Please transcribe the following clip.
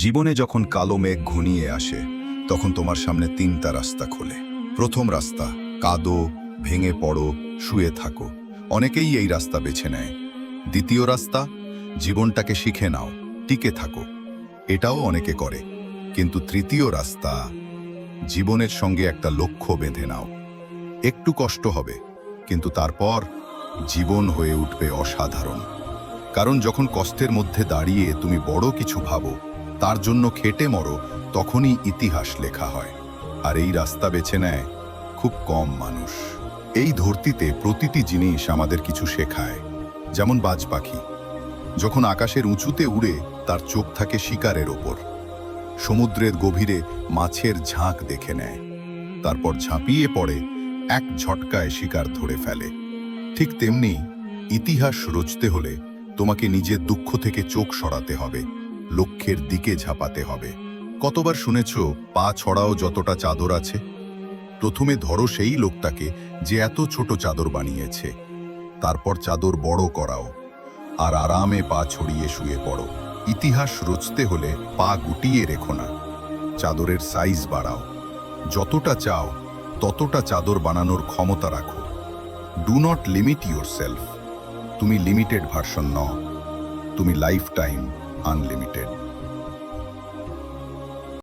জীবনে যখন কালো মেঘ ঘনিয়ে আসে, তখন তোমার সামনে তিনটা রাস্তা খোলে। প্রথম রাস্তা, কাদো, ভেঙে পড়ো, শুয়ে থাকো। অনেকেই এই রাস্তা বেছে নেয়। দ্বিতীয় রাস্তা, জীবনটাকে শিখে নাও, টিকে থাকো। এটাও অনেকে করে। কিন্তু তৃতীয় রাস্তা, জীবনের সঙ্গে একটা লক্ষ্য বেঁধে নাও। একটু কষ্ট হবে, কিন্তু তারপর জীবন হয়ে উঠবে অসাধারণ। কারণ যখন কষ্টের মধ্যে দাঁড়িয়ে তুমি বড় কিছু ভাবো তার জন্য খেটে মরো, তখনই ইতিহাস লেখা হয়। আর এই রাস্তা বেছে নেয় খুব কম মানুষ। এই ধরতিতে প্রতিটি জিনিস আমাদের কিছু শেখায়, যেমন বাজ পাখি। যখন আকাশের উঁচুতে উড়ে, তার চোখ থাকে শিকারের ওপর। সমুদ্রের গভীরে মাছের ঝাঁক দেখে নেয়। তারপর ঝাঁপিয়ে পড়ে, এক ঝটকায় শিকার ধরে ফেলে। ঠিক তেমনি ইতিহাস রচতে হলে তোমাকে নিজের দুঃখ থেকে চোখ সরাতে হবে। লক্ষ্যের দিকে ঝাঁপাতে হবে। কতবার শুনেছ, পা ছড়াও যতটা চাদর আছে? প্রথমে ধরো সেই লোকটাকে যে এত ছোট চাদর বানিয়েছে। তারপর চাদর বড় করাও আর আরামে পা ছড়িয়ে শুয়ে পড়ো। ইতিহাস রচতে হলে পা গুটিয়ে রেখো না। চাদরের সাইজ বাড়াও। যতটা চাও, ততটা চাদর বানানোর ক্ষমতা রাখো। Do not limit yourself তুমি লিমিটেড ভার্সন ন তুমি লাইফ টাইম আনলিমিটেড